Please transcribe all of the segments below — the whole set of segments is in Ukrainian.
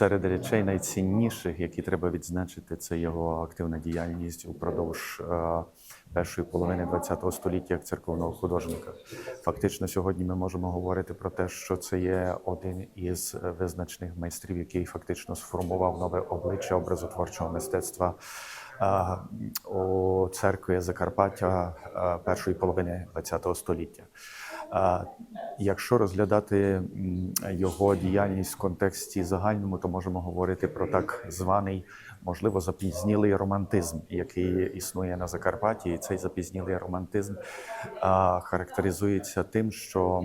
серед речей найцінніших, які треба відзначити, це його активна діяльність упродовж е, першої половини ХХ століття як церковного художника. Фактично, сьогодні ми можемо говорити про те, що це є один із визначних майстрів, який фактично сформував нове обличчя образотворчого мистецтва е, у церкві Закарпаття е, першої половини ХХ століття. Якщо розглядати його діяльність в контексті загальному, то можемо говорити про так званий, можливо, запізнілий романтизм, який існує на Закарпатті. І цей запізнілий романтизм характеризується тим, що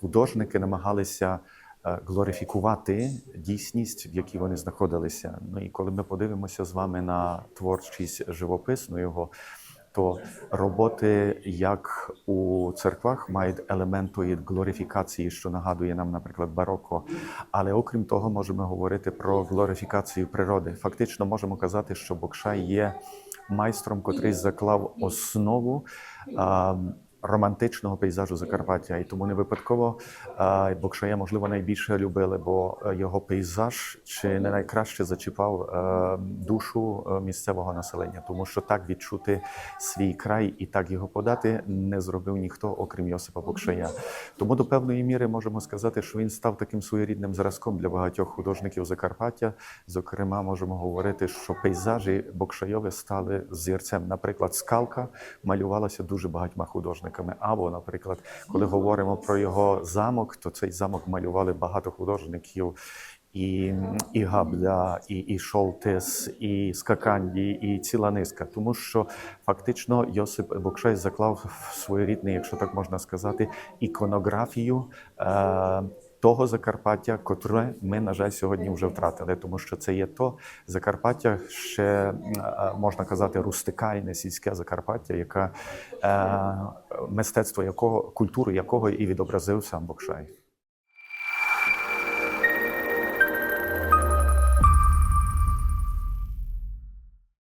художники намагалися е, глорифікувати дійсність, в якій вони знаходилися. Ну і коли ми подивимося з вами на творчість живописну його, то роботи, як у церквах, мають елементи глорифікації, що нагадує нам, наприклад, бароко. Але окрім того, можемо говорити про глорифікацію природи. Фактично можемо казати, що Бокша є майстром, котрий заклав основу. Романтичного пейзажу Закарпаття, і тому не випадково Бокшая, можливо, найбільше любили, бо е, його пейзаж чи не найкраще зачіпав е, душу е, місцевого населення, тому що так відчути свій край і так його подати не зробив ніхто, окрім Йосипа Бокшая. Тому до певної міри можемо сказати, що він став таким своєрідним зразком для багатьох художників Закарпаття. Зокрема, можемо говорити, що пейзажі Бокшайові стали зірцем. Наприклад, скалка малювалася дуже багатьма художниками. Або, наприклад, коли говоримо про його замок, то цей замок малювали багато художників. І, і Габля, і, і Шолтис, і Скаканді, і ціла низка. Тому що фактично Йосип Бокшай заклав своєрідний, якщо так можна сказати, іконографію. Е, того Закарпаття, котре ми, на жаль, сьогодні вже втратили, тому що це є то Закарпаття, ще е, можна казати, рустикальне сільське Закарпаття, яка е, мистецтво якого культуру якого і відобразив сам Бокшай.